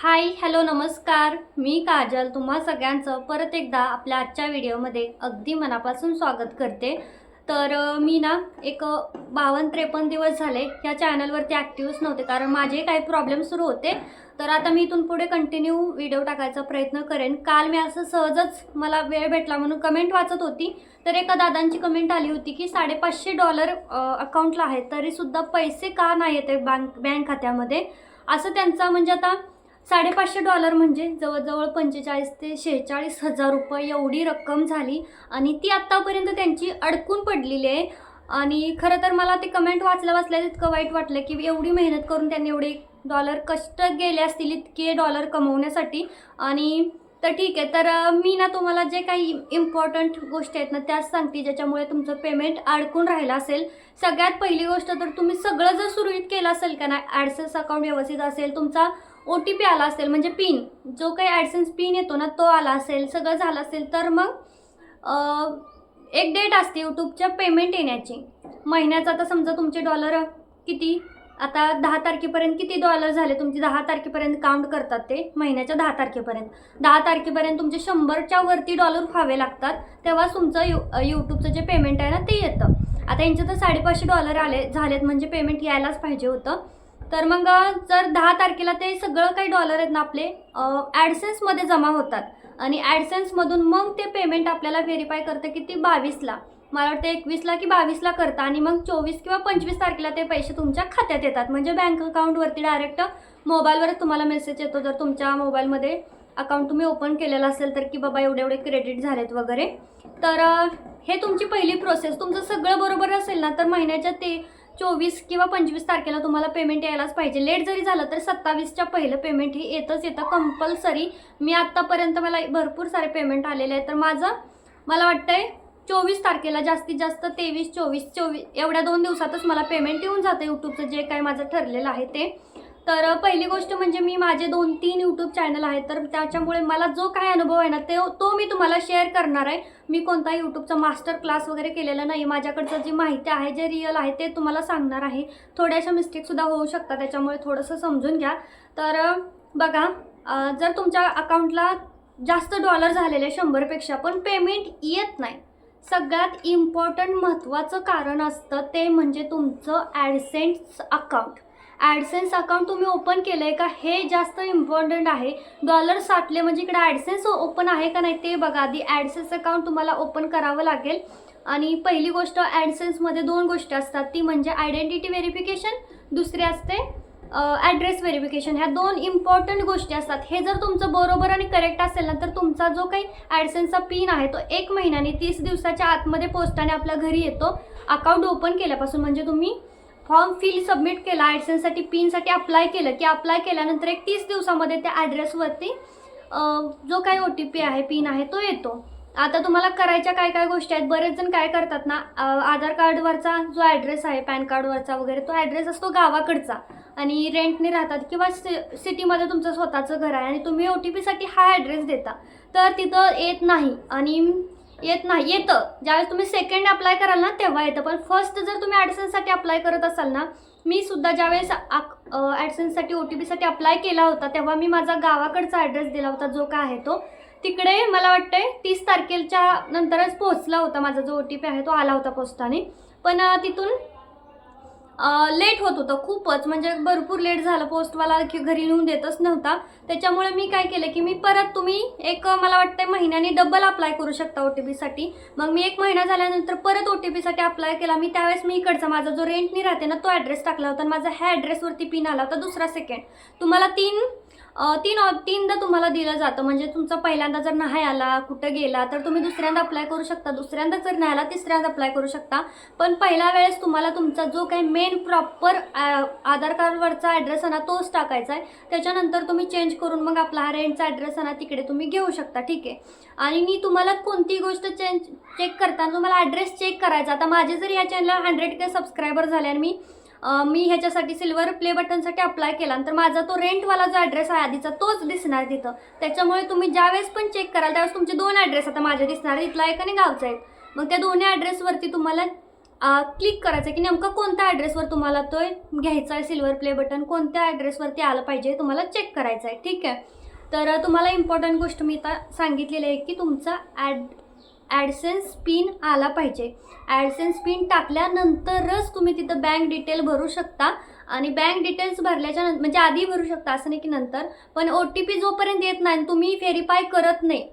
Hi hello नमस्कार. मी काजल. तुम्हा सगळ्यांचं परत एकदा आपल्या आजच्या व्हिडिओमध्ये अगदी मनापासून स्वागत करते. तर मी ना एक बावन्न त्रेपन्न दिवस झाले ह्या चॅनलवरती ॲक्टिव्हच नव्हते. कारण माझे काही प्रॉब्लेम सुरू होते. तर आता मी इथून पुढे कंटिन्यू व्हिडिओ टाकायचा प्रयत्न करेन. काल मी असं सहजच मला वेळ भेटला म्हणून कमेंट वाचत होती. तर एका दादांची कमेंट आली होती की साडेपाचशे डॉलर अकाउंटला आहे. तरीसुद्धा पैसे का नाही येते बँक बँक खात्यामध्ये? असं त्यांचा म्हणजे आता साडेपाचशे डॉलर म्हणजे जवळजवळ पंचेचाळीस ते शेहेचाळीस हजार रुपये एवढी रक्कम झाली. आणि ती आत्तापर्यंत त्यांची अडकून पडलेली आहे. आणि खरं तर मला ते कमेंट वाचल्या वाचल्या इतकं वाईट वाटलं की एवढी मेहनत करून त्यांनी एवढे डॉलर कष्ट गेले असतील इतके डॉलर कमवण्यासाठी. आणि तर ठीक आहे तर मी ना तुम्हाला जे काही इम्पॉर्टंट गोष्टी आहेत ना त्याच सांगते ज्याच्यामुळे तुमचं पेमेंट अडकून राहिलं असेल. सगळ्यात पहिली गोष्ट तर तुम्ही सगळं जर सुरळीत केलं असेल का नाही ॲडसेस अकाउंट व्यवस्थित असेल तुमचा ओ टी पी आला असेल म्हणजे पिन जो काही ॲडसेन्स पिन येतो ना तो आला असेल सगळं झालं असेल तर मग एक डेट असते यूट्यूबच्या पेमेंट येण्याची. महिन्याचा आता समजा तुमचे डॉलर किती? आता दहा तारखेपर्यंत किती डॉलर झाले? तुमचे दहा तारखेपर्यंत काउंट करतात ते महिन्याच्या दहा तारखेपर्यंत. दहा तारखेपर्यंत तुमचे शंभरच्या वरती डॉलर व्हावे लागतात तेव्हाच तुमचं यू यूट्यूबचं जे पेमेंट आहे ना ते येतं. आता यांचे तर साडेपाचशे डॉलर आले झालेत म्हणजे पेमेंट यायलाच पाहिजे होतं. तर मग जर दहा तारखेला ते सगळं काही डॉलर आहेत ना आपले ॲडसेन्समध्ये जमा होतात. आणि ॲडसेन्समधून मग ते पेमेंट आपल्याला व्हेरीफाय करतं की ती बावीसला मला वाटतं एकवीसला की बावीसला करतं. आणि मग चोवीस किंवा पंचवीस तारखेला ते पैसे तुमच्या खात्यात येतात. म्हणजे बँक अकाउंटवरती डायरेक्ट मोबाईलवरच तुम्हाला मेसेज येतो. जर तुमच्या मोबाईलमध्ये अकाउंट तुम्ही ओपन केलेलं असेल तर की बाबा एवढे एवढे क्रेडिट झालेत वगैरे. तर हे तुमची पहिली प्रोसेस तुमचं सगळं बरोबर असेल ना तर महिन्याच्या ते चोवीस किंवा पंचवीस तारखेला तुम्हाला पेमेंट यायलाच पाहिजे. लेट जरी झालं तर सत्तावीसच्या पहिलं पेमेंट हे येतच येतं. कंपल्सरी मी आत्तापर्यंत मला भरपूर सारे पेमेंट आलेले आहेत. तर माझं मला वाटतं आहे चोवीस तारखेला जास्तीत जास्त तेवीस चोवीस चोवीस एवढ्या दोन दिवसातच मला पेमेंट येऊन जातं. यूट्यूबचं जे काही माझं ठरलेलं आहे ते. तर पहिली गोष्ट म्हणजे मी माझे दोन तीन यूट्यूब चॅनल आहेत तर त्याच्यामुळे मला जो काय अनुभव आहे ना ते तो मी तुम्हाला शेअर करणार आहे. मी कोणता यूट्यूबचा मास्टर क्लास वगैरे केलेला नाही माझ्याकडचं जी माहिती आहे जे रिअल आहे ते तुम्हाला सांगणार आहे. थोड्याशा मिस्टेकसुद्धा होऊ शकतात त्याच्यामुळे थोडंसं समजून घ्या. तर बघा जर तुमच्या अकाउंटला जास्त डॉलर झालेले शंभरपेक्षा पण पेमेंट येत नाही. सगळ्यात इम्पॉर्टंट महत्त्वाचं कारण असतं ते म्हणजे तुमचं ॲडसेंट्स अकाउंट ॲडसेन्स अकाउंट तुम्ही ओपन केलं आहे का? हे जास्त इम्पॉर्टंट आहे. डॉलर साठले म्हणजे इकडे ॲडसेन्स ओपन आहे का नाही ते बघा आधी. ॲडसेन्स अकाउंट तुम्हाला ओपन करावं लागेल. आणि पहिली गोष्ट ॲडसेन्समध्ये दोन गोष्टी असतात. ती म्हणजे आयडेंटिटी व्हेरिफिकेशन दुसरी असते ॲड्रेस व्हेरिफिकेशन ह्या दोन इम्पॉर्टंट गोष्टी असतात. हे जर तुमचं बरोबर आणि करेक्ट असेल ना तर तुमचा जो काही ॲडसेन्सचा पिन आहे तो एक महिन्याने तीस दिवसाच्या आतमध्ये पोस्टाने आपल्या घरी येतो. अकाउंट ओपन केल्यापासून म्हणजे तुम्ही फॉर्म फिल सबमिट केला ॲडसेन्ससाठी पिनसाठी अप्लाय केलं की अप्लाय केल्यानंतर एक तीस दिवसामध्ये त्या ॲड्रेसवरती जो काही ओ टी पी आहे पिन आहे तो येतो. आता तुम्हाला करायच्या काय काय गोष्टी आहेत बरेच जण काय करतात ना आधार कार्डवरचा जो ॲड्रेस आहे पॅन कार्डवरचा वगैरे तो ॲड्रेस असतो गावाकडचा. आणि रेंटने राहतात किंवा सि सिटीमध्ये तुमचं स्वतःचं घर आहे आणि तुम्ही ओ टी पीसाठी हा ॲड्रेस देता. तर तिथं येत नाही. आणि येत नाही येतं. ज्यावेळेस तुम्ही सेकंड अप्लाय कराल ना तेव्हा येतं. पण फर्स्ट जर तुम्ही ॲडसनसाठी अप्लाय करत असाल ना मी सुद्धा ज्यावेळेस ॲडसेन्ससाठी ओ टी पीसाठी अप्लाय केला होता तेव्हा मी माझा गावाकडचा ॲड्रेस दिला होता जो काय आहे तो. तिकडे मला वाटतंय तीस तारखेच्या नंतरच पोहोचला होता माझा जो ओ टी पी आहे तो आला होता पोस्टाने. पण तिथून लेट होत होतं खूपच. म्हणजे भरपूर लेट झालं. पोस्टवाला की घरी नेऊन देतच नव्हता. त्याच्यामुळे मी काय केलं की मी परत तुम्ही एक मला वाटतं महिन्याने डबल अप्लाय करू शकता ओ टी पीसाठी मग मी एक महिना झाल्यानंतर परत ओ टी पीसाठी अप्लाय केला. मी त्यावेळेस मी इकडचा माझा जो रेंटनी राहते ना तो ॲड्रेस टाकला होता माझा ह्या ॲड्रेसवरती पिन आला होता दुसरा सेकंड तुम्हाला तीन तीन तीनदा तुम्हाला दिलं जातं. म्हणजे तुमचा पहिल्यांदा जर नाही आला कुठं गेला तर तुम्ही दुसऱ्यांदा अप्लाय करू शकता. दुसऱ्यांदा जर नाही आला तिसऱ्यांदा अप्लाय करू शकता. पण पहिल्या वेळेस तुम्हाला तुमचा जो काही मेन प्रॉपर आधार कार्डवरचा ॲड्रेस आहे ना तोच टाकायचा आहे. त्याच्यानंतर तुम्ही चेंज करून मग आपला हा रेंटचा ॲड्रेस आहे ना तिकडे तुम्ही घेऊ शकता. ठीक आहे? आणि मी तुम्हाला कोणतीही गोष्ट चेंज चेक करताना तुम्हाला ॲड्रेस चेक करायचा. आता माझे जर या चॅनलला हंड्रेड के सबस्क्रायबर झाले आणि मी मी ह्याच्यासाठी सिल्वर प्ले बटनसाठी अप्लाय केला. तर माझा तो रेंटवाला जो ॲड्रेस आहे आधीचा तोच दिसणार तिथं. त्याच्यामुळे तुम्ही ज्यावेळेस पण चेक कराल त्यावेळेस तुमचे दोन ॲड्रेस आता माझे दिसणार इथला एक आणि गावचा एक. मग त्या दोन्ही ॲड्रेसवरती तुम्हाला क्लिक करायचं आहे की नेमकं कोणत्या ॲड्रेसवर तुम्हाला तो घ्यायचा आहे सिल्वर प्ले बटन कोणत्या ॲड्रेसवरती आलं पाहिजे तुम्हाला चेक करायचं आहे ठीक आहे? तर तुम्हाला इम्पॉर्टंट गोष्ट मी आता सांगितलेली आहे की तुमचा ॲड ॲडसेन्स पिन आला पाहिजे. ॲडसेन्स पिन टाकल्यानंतरच तुम्ही तिथं बँक डिटेल भरू शकता आणि बँक डिटेल्स भरल्याच्या नंतर म्हणजे आधी भरू शकता असं नाही की नंतर पण ओ टी पी जोपर्यंत येत नाही तुम्ही व्हेरीफाय करत नाही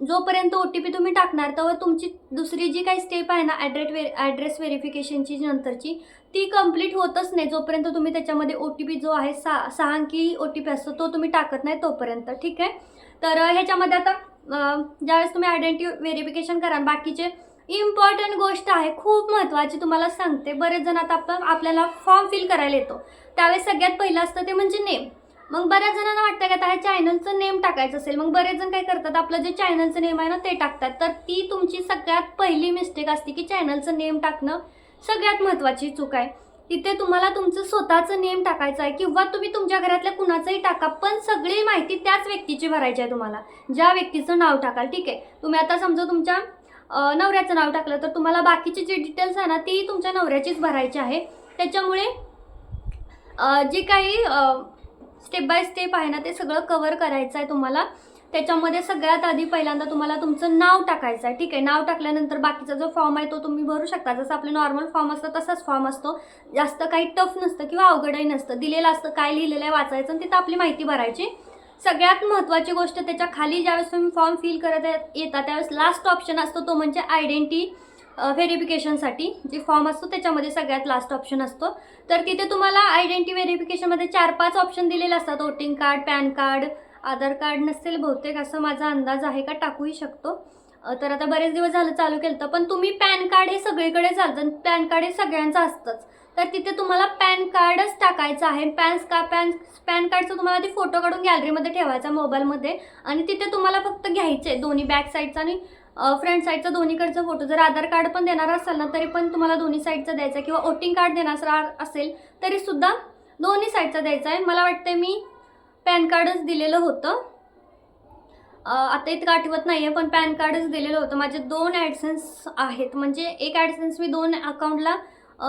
जोपर्यंत ओ टी पी तुम्ही टाकणार तेव्हा तुमची दुसरी जी काही स्टेप आहे ना ॲड्रेट वे ॲड्रेस व्हेरिफिकेशनची नंतरची ती कंप्लीट होतच नाही जोपर्यंत तुम्ही त्याच्यामध्ये ओ टी पी जो आहे सा सहा अंकी ओ टी पी असतो तो तुम्ही टाकत नाही तोपर्यंत ठीक आहे? तर ह्याच्यामध्ये आता ज्यावेळेस तुम्ही आयडेंटिटी व्हेरिफिकेशन कराल बाकीचे इम्पॉर्टंट गोष्ट आहे खूप महत्त्वाची तुम्हाला सांगते. बरेच जण आता आपण आपल्याला फॉर्म फिल करायला येतो. त्यावेळेस सगळ्यात पहिलं असतं ते म्हणजे नेम मग बऱ्याच जणांना वाटतं की आता ह्या चॅनलचं नेम टाकायचं असेल मग बरेच जण काय करतात आपलं जे चॅनलचं नेम आहे ना ते टाकतात. तर ती तुमची सगळ्यात पहिली मिस्टेक असते की चॅनलचं नेम टाकणं सगळ्यात महत्त्वाची चूक आहे. तिथे तुम्हाला तुमचं स्वतःचं नेम टाकायचं आहे किंवा तुम्ही तुमच्या घरातल्या कुणाचंही टाका पण सगळी माहिती त्याच व्यक्तीची भरायची आहे तुम्हाला. ज्या व्यक्तीचं नाव टाकाल ठीक आहे? तुम्ही आता समजा तुमच्या नवऱ्याचं नाव टाकलं तर तुम्हाला बाकीचे जे डिटेल्स आहे ना ती तुमच्या नवऱ्याचीच भरायची आहे. त्याच्यामुळे जे काही स्टेप बाय स्टेप आहे ना ते सगळं कवर करायचं आहे तुम्हाला. त्याच्यामध्ये सगळ्यात आधी पहिल्यांदा तुम्हाला तुमचं नाव टाकायचं आहे. ठीक आहे नाव टाकल्यानंतर बाकीचा जो फॉर्म आहे तो तुम्ही भरू शकता. जसं आपलं नॉर्मल फॉर्म असतं तसाच फॉर्म असतो. जास्त काही टफ नसतं किंवा अवघडही नसतं. दिलेलं असतं काय लिहिलेलं आहे वाचायचं आणि तिथं आपली माहिती भरायची. सगळ्यात महत्त्वाची गोष्ट त्याच्याखाली ज्यावेळेस तुम्ही फॉर्म फिल करत येता त्यावेळेस लास्ट ऑप्शन असतो तो म्हणजे आयडेंटी व्हेरिफिकेशनसाठी जे फॉर्म असतो त्याच्यामध्ये सगळ्यात लास्ट ऑप्शन असतो. तर तिथे तुम्हाला आयडेंटी व्हेरिफिकेशनमध्ये चार पाच ऑप्शन दिलेले असतात. Voting card PAN card Aadhaar card नसेल बहुतेक असं माझा अंदाज आहे का? टाकूही शकतो. तर आता बरेच दिवस झालं चालू केलं पण तुम्ही पॅन कार्ड हे सगळीकडे चालतं पॅन कार्ड हे सगळ्यांचं असतंच. तर तिथे तुम्हाला पॅन कार्डच टाकायचं आहे. पॅन्स का पॅन पॅन कार्डचं तुम्हाला ते फोटो काढून गॅलरीमध्ये ठेवायचा मोबाईलमध्ये आणि तिथे तुम्हाला फक्त घ्यायचे दोन्ही बॅक साईडचा आणि फ्रंट साईडचा दोन्हीकडचा फोटो. जर आधार कार्ड पण देणार असाल ना तरी पण तुम्हाला दोन्ही साईडचा द्यायचा किंवा वोटिंग कार्ड देणार असेल तरीसुद्धा दोन्ही साईडचा द्यायचा आहे. मला वाटतं मी पॅन कार्डच दिलेलं होतं. आता इतकं आठवत नाही आहे पण पॅन कार्डच दिलेलं होतं. माझे दोन ॲडसेन्स आहेत. म्हणजे एक ॲडसेन्स मी दोन अकाउंटला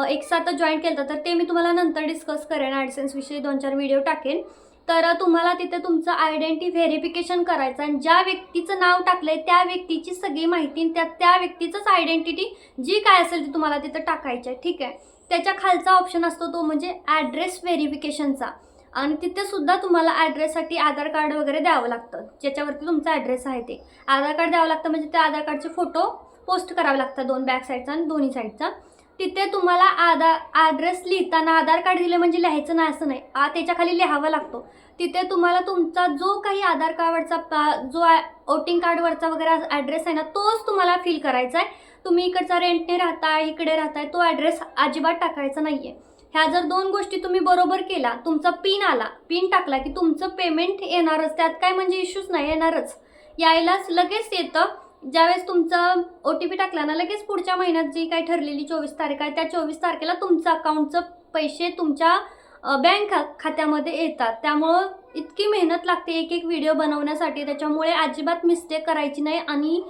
एक साथ जॉईन केलं तर ते मी तुम्हाला नंतर डिस्कस करेन. ॲडसेन्सविषयी दोन चार व्हिडिओ टाकेन. तर तुम्हाला तिथे तुमचं आयडेंटी व्हेरिफिकेशन करायचं आणि ज्या व्यक्तीचं नाव टाकलं आहे त्या व्यक्तीची सगळी माहिती आणि त्या त्या व्यक्तीचंच आयडेंटिटी जी काय असेल ती तुम्हाला तिथं टाकायची आहे. ठीक आहे? त्याच्या खालचा ऑप्शन असतो तो म्हणजे ॲड्रेस व्हेरिफिकेशनचा. आणि तिथे सुद्धा तुम्हाला ॲड्रेससाठी आधार कार्ड वगैरे द्यावं लागतं. ज्याच्यावरती तुमचा ॲड्रेस आहे ते. आधार कार्ड द्यावं लागतं म्हणजे त्या आधार कार्डचे फोटो पोस्ट करावे लागतात. दोन बॅक साईडचा आणि दोन्ही साईडचा तिथे तुम्हाला आधार ॲड्रेस लिहिताना आधार कार्ड दिलं म्हणजे लिहायचं नाही असं नाही. आ त्याच्याखाली लिहावा लागतो. तिथे तुम्हाला तुमचा जो काही आधार कार्डवरचा पा- जो वोटिंग कार्डवरचा वगैरे ॲड्रेस आहे ना तोच तुम्हाला फिल करायचा आहे तुम्ही इकडचा रेंटने राहताय इकडे राहताय तो ॲड्रेस अजिबात टाकायचा नाही आहे ह्या जर दोन गोष्टी तुम्ही बरोबर केला तुमचा पिन आला पिन टाकला की तुमचं पेमेंट येणारच. त्यात काय म्हणजे इश्यूज नाही येणारच. यायलाच लगेच येतं. ज्यावेळेस तुमचं ओ टी पी टाकला ना लगेच पुढच्या महिन्यात जी काही ठरलेली चोवीस तारीख आहे त्या चोवीस तारखेला तुमचं अकाउंटचं पैसे तुमच्या बँक खात्यामध्ये येतात. त्यामुळं इतकी मेहनत लागते एक एक व्हिडिओ बनवण्यासाठी. त्याच्यामुळे अजिबात मिस्टेक करायची नाही आणि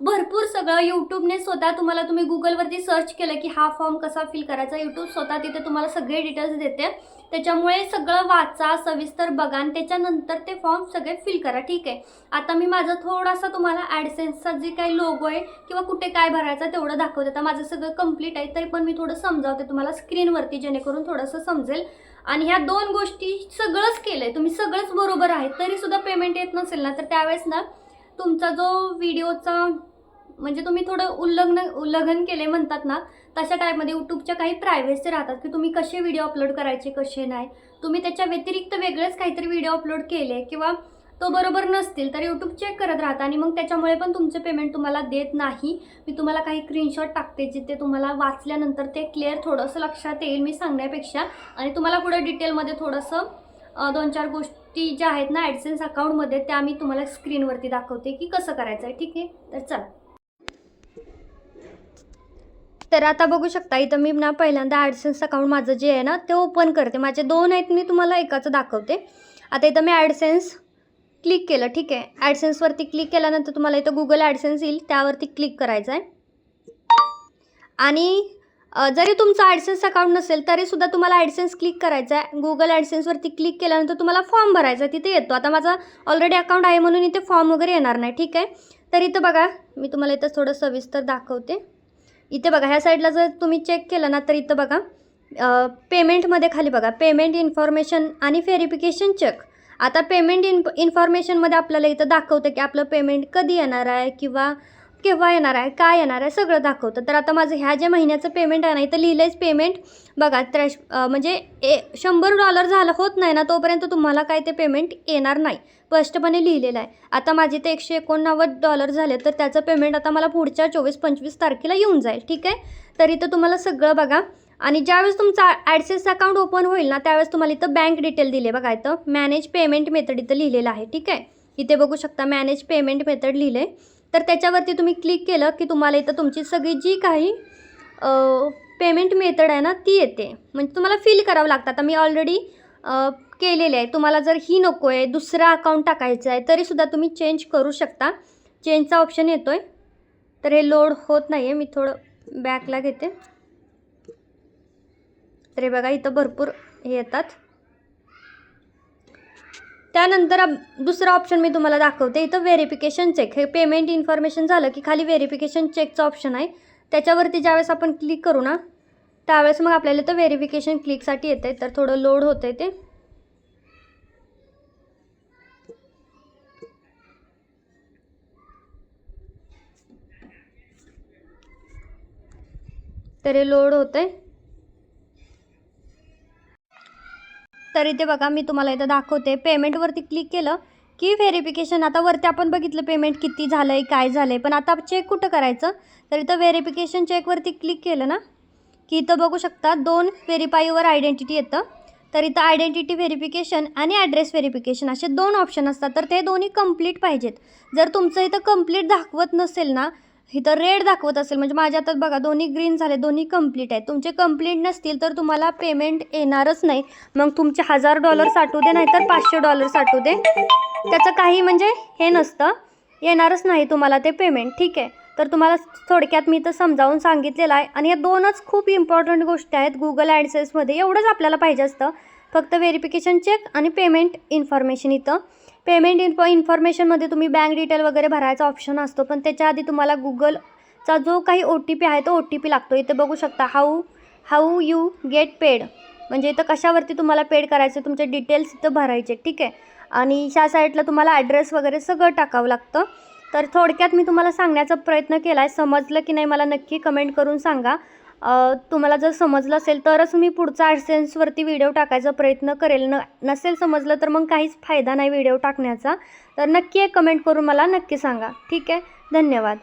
भरपूर सगळं यूट्यूबने स्वतः तुम्हाला तुम्ही गुगलवरती सर्च केलं की हा फॉर्म कसा फिल करायचा यूट्यूब स्वतः तिथे तुम्हाला सगळे डिटेल्स देते. त्याच्यामुळे सगळं वाचा सविस्तर बघा आणि त्याच्यानंतर ते फॉर्म सगळे फिल करा ठीक आहे? आता मी माझं थोडासा तुम्हाला ॲडसेन्सचा जे काही लोगो आहे किंवा कुठे काय भरायचं तेवढं दाखवते. आता माझं सगळं कंप्लीट आहे तरी पण मी थोडं समजावते तुम्हाला स्क्रीनवरती जेणेकरून थोडंसं समजेल. आणि ह्या दोन गोष्टी सगळंच केलं आहे तुम्ही सगळंच बरोबर आहे तरीसुद्धा पेमेंट येत नसेल ना तर त्यावेळेस ना तुमचा जो व्हिडिओचा म्हणजे तुम्ही थोडं उल्लंघन उल्लंघन केले म्हणतात ना तशा टाईपमध्ये यूट्यूबच्या काही प्रायव्हेसी राहतात की तुम्ही कसे व्हिडिओ अपलोड करायचे कसे नाही? तुम्ही त्याच्या व्यतिरिक्त वेगळेच काहीतरी व्हिडिओ अपलोड केले किंवा तो बरोबर नसतील तर यूट्यूब चेक करत राहता आणि मग त्याच्यामुळे पण तुमचे पेमेंट तुम्हाला देत नाही. मी तुम्हाला काही स्क्रीनशॉट टाकते जिथे तुम्हाला वाचल्यानंतर ते क्लिअर थोडंसं लक्षात येईल मी सांगण्यापेक्षा आणि तुम्हाला पुढे डिटेलमध्ये थोडंसं दोन चार गोष्टी ज्या आहेत ना ॲडसेन्स अकाउंटमध्ये त्या मी तुम्हाला स्क्रीनवरती दाखवते की कसं करायचं आहे ठीक आहे? तर चला. तर आता बघू शकता इथं मी ना पहिल्यांदा ॲडसेन्स अकाउंट माझं जे आहे ना ते ओपन करते. माझे दोन आहेत मी तुम्हाला एकाचं दाखवते. आता इथं मी ॲडसेन्स क्लिक केलं ठीक आहे? ॲडसेन्सवरती क्लिक केल्यानंतर तुम्हाला इथं गुगल ॲडसेन्स येईल त्यावरती क्लिक करायचं आहे आणि जरी तुमचं ॲडसेन्स अकाउंट नसेल तरीसुद्धा तुम्हाला ॲडसेन्स क्लिक करायचा आहे गुगल ॲडसेन्सवरती क्लिक केल्यानंतर तुम्हाला फॉर्म भरायचा आहे तिथे येतो. आता माझा ऑलरेडी अकाउंट आहे म्हणून इथे फॉर्म वगैरे येणार नाही ठीक आहे? तर इथं बघा मी तुम्हाला इथं थोडं सविस्तर दाखवते. इथे बघा ह्या साईडला जर तुम्ही चेक केलं ना तर इथं बघा पेमेंटमध्ये खाली बघा पेमेंट इन्फॉर्मेशन आणि व्हेरिफिकेशन चेक आता पेमेंट इन इन्फॉर्मेशनमध्ये आपल्याला इथं दाखवतं की आपलं पेमेंट कधी येणार आहे किंवा केव्हा येणार आहे काय येणार आहे सगळं दाखवतं. तर आता माझं ह्या ज्या महिन्याचं पेमेंट आहे ना इथं लिहिलं आहेच पेमेंट बघा त्रॅश म्हणजे ए शंभर डॉलर झालं होत नाही ना तोपर्यंत तुम्हाला काय ते पेमेंट येणार नाही. स्पष्टपणे लिहिलेलं आहे. आता माझे ते एकशे एकोणनव्वद डॉलर झाले तर त्याचं पेमेंट आता मला पुढच्या चोवीस पंचवीस तारखेला येऊन जाईल ठीक आहे? तर इथं तुम्हाला सगळं बघा. आणि ज्यावेळेस तुमचा ॲडसेस अकाउंट ओपन होईल ना त्यावेळेस तुम्हाला इथं बँक डिटेल दिले बघा इथं मॅनेज पेमेंट मेथड इथं लिहिलेलं आहे ठीक आहे? इथे बघू शकता मॅनेज पेमेंट मेथड लिहिलं आहे तर त्याच्यावरती तुम्ही क्लिक केलं की तुम्हाला इथं तुमची सगळी जी काही पेमेंट मेथड आहे ना ती येते. म्हणजे तुम्हाला फिल करावं लागतं. आता मी ऑलरेडी केलेले आहे. तुम्हाला जर ही नको आहे दुसरा अकाउंट टाकायचं आहे तरीसुद्धा तुम्ही चेंज करू शकता. चेंजचा ऑप्शन येतो आहे तर हे लोड होत नाही आहे मी थोडं बॅकला घेते. तर हे बघा इथं भरपूर हे येतात. त्यानंतर दुसरा ऑप्शन मी तुम्हाला दाखवते. इथं व्हेरिफिकेशन चेक हे पेमेंट इन्फॉर्मेशन झालं की खाली व्हेरिफिकेशन चेकचं ऑप्शन आहे. त्याच्यावरती ज्यावेळेस आपण क्लिक करू ना त्यावेळेस मग आपल्याला तर व्हेरिफिकेशन क्लिकसाठी येते तर थोडं लोड होतं ते. तर हे लोड होतं आहे तर इथे बघा मी तुम्हाला इथं दाखवते. पेमेंटवरती क्लिक केलं की व्हेरिफिकेशन आता वरती आपण बघितलं पेमेंट किती झालं आहे काय झालं आहे पण आता चेक कुठं करायचं? तर इथं व्हेरिफिकेशन चेकवरती क्लिक केलं ना की इथं बघू शकता दोन व्हेरीफाईवर आयडेंटिटी येतं. तर इथं आयडेंटिटी व्हेरिफिकेशन आणि ॲड्रेस व्हेरिफिकेशन असे दोन ऑप्शन असतात. तर ते दोन्ही कंप्लीट पाहिजेत. जर तुमचं इथं कंप्लीट दाखवत नसेल ना इथं रेड दाखवत असेल. म्हणजे माझ्या आता बघा दोन्ही ग्रीन झाले दोन्ही कंप्लीट आहेत. तुमचे कंप्लीट नसतील तर तुम्हाला पेमेंट येणारच नाही. मग तुमचे हजार डॉलर साठू दे नाहीतर पाचशे डॉलर साठू दे. त्याचं काही म्हणजे हे नसतं. येणारच नाही तुम्हाला ते पेमेंट ठीक आहे? तर तुम्हाला थोडक्यात मी तर समजावून सांगितलेलं आहे. आणि या दोनच खूप इम्पॉर्टंट गोष्टी आहेत गुगल ॲडसेसमध्ये एवढंच आपल्याला पाहिजे असतं. फक्त व्हेरिफिकेशन चेक आणि पेमेंट इन्फॉर्मेशन इथं. पेमेंट इन्फॉ इन्फॉर्मेशनमध्ये तुम्ही बँक डिटेल वगैरे भरायचा ऑप्शन असतो पण त्याच्या आधी तुम्हाला गुगलचा जो काही ओ टी पी आहे तो ओ टी पी लागतो. इथे बघू शकता how how you get paid म्हणजे इथं कशावरती तुम्हाला पेड करायचं तुमचे डिटेल्स इथं भरायचे ठीक आहे? आणि ह्या साईडला तुम्हाला ॲड्रेस वगैरे सगळं टाकावं लागतं. तर थोडक्यात मी तुम्हाला सांगण्याचा प्रयत्न केला आहे समजलं की नाही मला नक्की कमेंट करून सांगा. तुम्हाला जर समजलं असेल तरच मी पुढचा ॲडसेन्सवरती व्हिडिओ टाकायचा प्रयत्न करेल. न नसेल समजलं तर मग काहीच फायदा नाही व्हिडिओ टाकण्याचा. तर नक्की एक कमेंट करून मला नक्की सांगा. ठीक आहे? धन्यवाद.